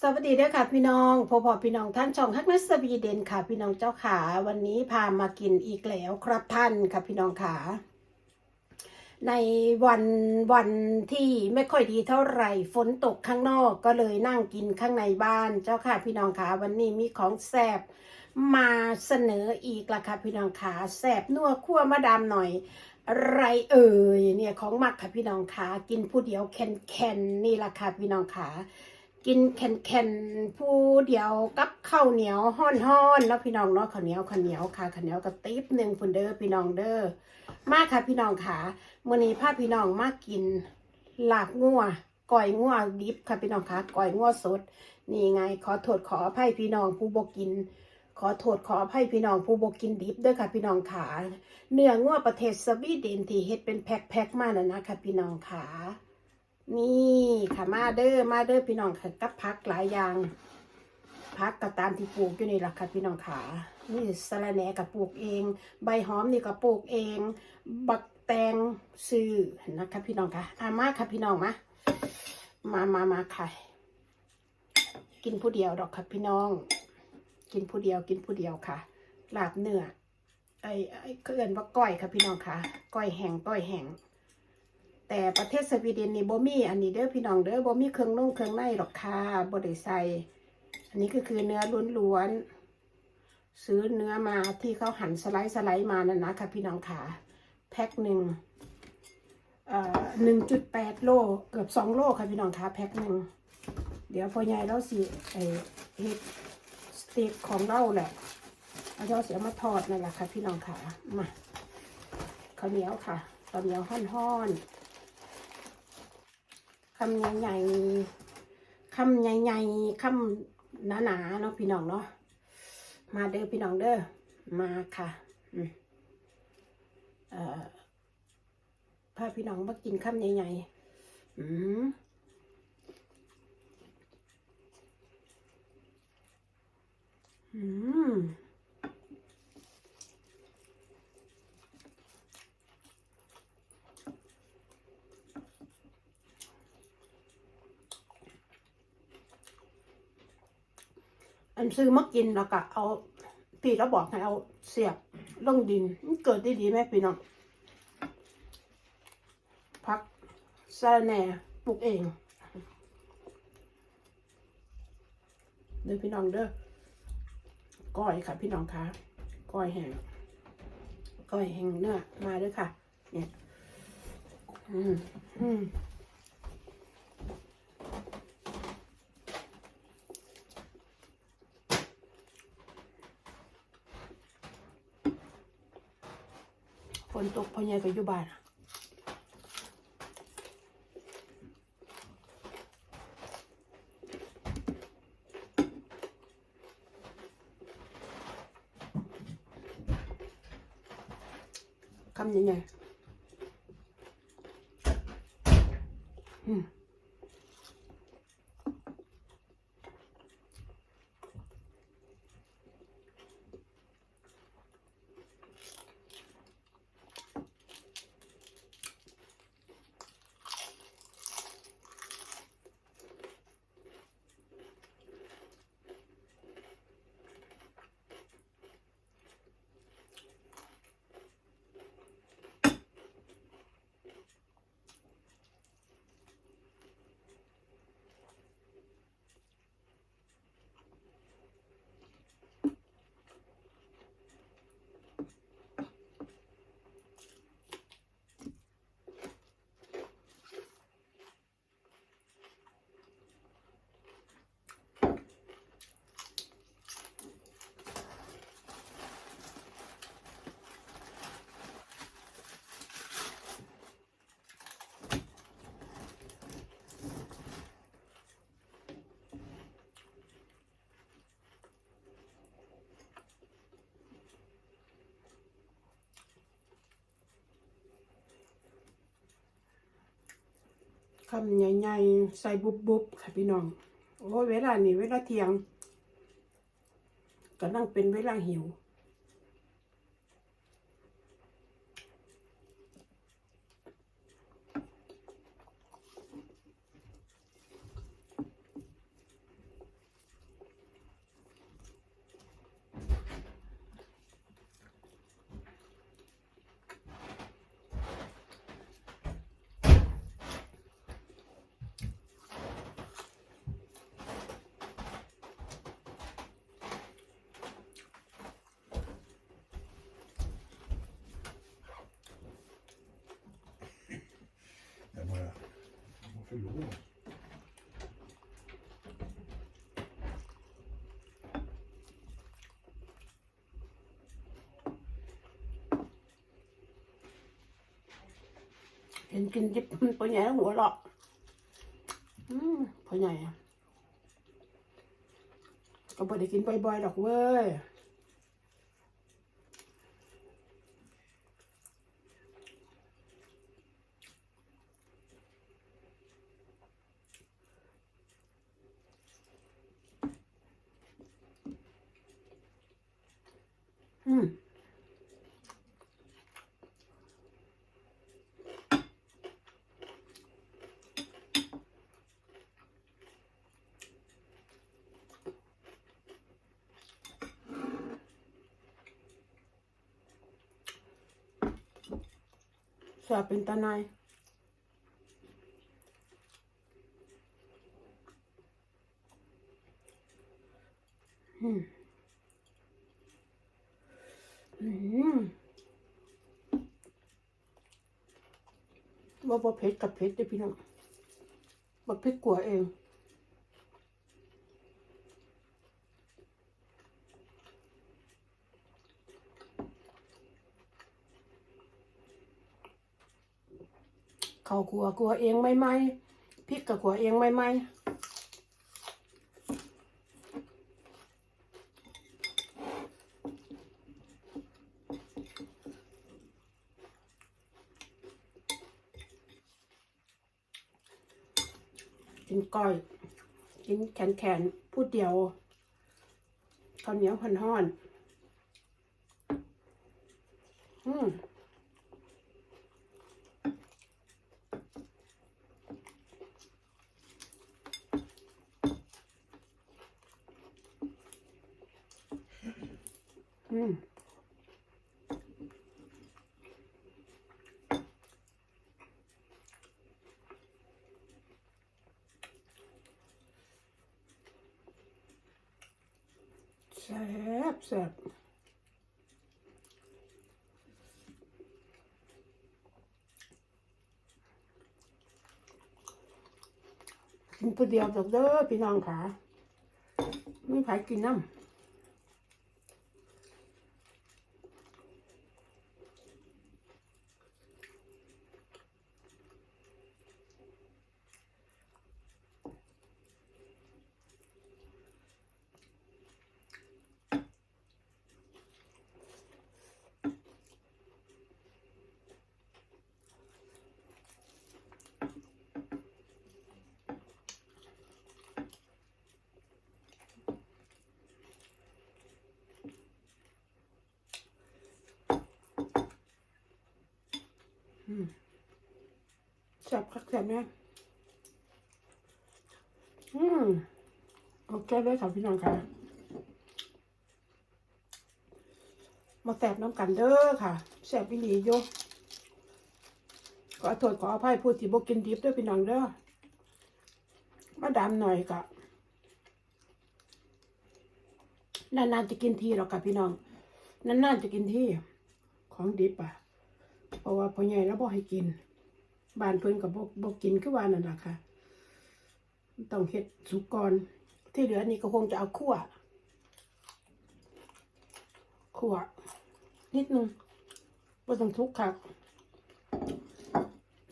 สวัสดีเด้อค่ะพี่น้องพอพอพี่น้องท่านช่องฮักนัสวีเดนค่ะ พี่น้องเจ้าขา วันนี้พามากินอีกแล้วครับท่านค่ะพี่น้องขาในวันวันที่ไม่ค่อยดีเท่าไหร่ฝนตกข้างนอกก็เลยนั่งกินข้างในบ้านเจ้าค่ะพี่น้องขาวันนี้มีของแสบมาเสนออีกละค่ะพี่น้องขาแสบนัวคั่วมาดามหน่อยอะไรเอ่ยเนี่ยของมักค่ะพี่น้องขากินผู้เดียวแคนแคนนี่ละค่ะพี่น้องขา กินแข็นแข็นๆผู้เดียวกับข้าวเหนียวห้อนห้อนๆแล้วพี่น้องเนาะข้าวเหนียวข้าวเหนียวค่ะข้าวเหนียวกระติ๊บหนึ่งพุ่นเด้อพี่น้องเด้อมากค่ะพี่น้องค่ะมื้อนี้พาพี่น้องมากินหลาบงัวก่อยงัวดิบค่ะพี่น้องค่ะก่อยงัวสด นี่ไง ขอโทษขออภัยพี่น้องผู้บกิน ขอโทษขออภัยพี่น้องผู้บกินดิบด้อค่ะพี่น้องขาเนื้องัวประเทศสวีเดนที่เฮ็ดเป็นแพ็คๆมาน่ะนะค่ะพี่น้องขา นี่ค่ะมาเด้อมาเด้อพี่น้องค่ะกับพักหลายอย่างพักก็ตามที่ปลูกอยู่นี่แหละค่ะพี่น้องขานี่สะระแหน่กับปลูกเอง ใบหอมนี่ก็ปลูกเอง บักแตงซื้อนะคะพี่น้องค่ะอามาค่ะพี่น้องมามามามาค่ะ กินผู้เดียวดอกค่ะพี่น้อง กินผู้เดียวกินผู้เดียวค่ะลาบเนื้อไอ้ไอ้เคลื่อนว่าก้อยค่ะพี่น้องค่ะ ก้อยแห้งก้อยแห้ง แต่ประเทศสวีเดนนี่บ่มีอันนี้เด้อพี่น้องเด้อบ่มีเครื่องนุ่งเครื่องในหรอกค่ะบ่ได้ใส่อันนี้ก็คือเนื้อล้วนๆซื้อเนื้อมาที่เขาหั่นสไลด์สไลด์มานั่นนะค่ะพี่น้องค่ะแพ็คหนึ่งเอ่อหนึ่งจุดแปดโลเกือบสองโลค่ะพี่น้องค่ะแพ็คหนึ่งเดี๋ยวพอใหญ่เราสิไอเฮ็ดสเต็กของเราแหละเราเสียมาทอดนั่นแหละค่ะพี่น้องค่ะมาข้าวเหนียวค่ะข้าวเหนียวห่อนๆ คำใหญ่ๆคำใหญ่ๆคำหนาๆเนาะพี่น้องเนาะมาเด้อพี่น้องเด้อมาค่ะอืมเอ่อพาพี่น้องมากินคำใหญ่ๆอืมอืม อันซื้อมากินแล้วก็เอาพี่เราบอกให้เอาเสียบลงดินมันเกิดได้ดีไหมพี่น้องพักสะระแหน่ปลูกเองเด้อพี่น้องเด้อก้อยค่ะพี่น้องคะก้อยแห้งก้อยแห้งเนื้อมาเด้อค่ะ เนี่ย อืมอืม ฝน ตกพ่อใหญ่ก็อยู่บ้านอะคำยังไงอืม คำใหญ่ๆ ใส่บุบๆค่ะพี่น้อง โอ้เวลานี่เวลาเที่ยงก็นั่งเป็นเวลาหิว เห็นกินจิบพ่อใหญ่หัวเราะอืมพ่อใหญ่ก็ไม่ได้กินบ่อยๆหรอกเว้ย อืม แสบเป็นตาในายอืมอืมว่าบ่เผ็ดกับเผ็ดเด้อพี่น้องบักพริกกัวเอง เขัวขัวเองไม่ไหมพริกกับขัวเองไม่ไหมกินก้อย กินแขนแขนพูดเดียวข้าวเหนียวพันห้อน อืม อืมแซ่บแซ่บกินผู้เดียวดอกเด้อพี่น้องค่ะไม่ใครกินน้ำ แซ่บคักแซ่บเนี่ยอืมโอเคเลยค่ะพี่น้องค่ะ มาแซ่บน้ำกันเด้อค่ะแซ่บวิลีโยขอโทษขออภัยพูดที่บกินดิบด้วยพี่น้องเด้อมาดามหน่อยกะนานๆจะกินทีหรอกค่ะพี่น้องนานๆจะกินทีของดิบอะ เพราะว่าพ่อใหญ่แล้วบ่ให้กินบ้านเพิ่นกับบอกบ่กินคือว่านั่นแหละค่ะต้องเฮ็ดสุกก่อนที่เหลือนี่ก็คงจะเอาคั่วคั่วนิดนึงบ่ต้องทุกข์ค่ะ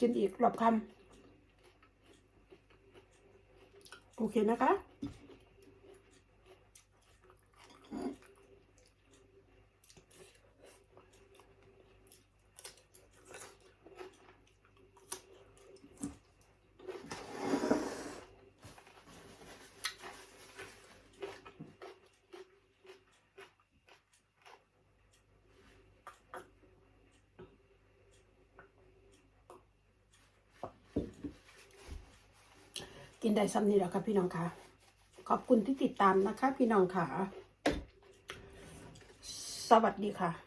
กินอีกรอบคำโอเคนะคะ กินได้ซ้ำนี้หรอครับพี่น้องคะขอบคุณที่ติดตามนะคะ พี่น้องค่ะ สวัสดีค่ะ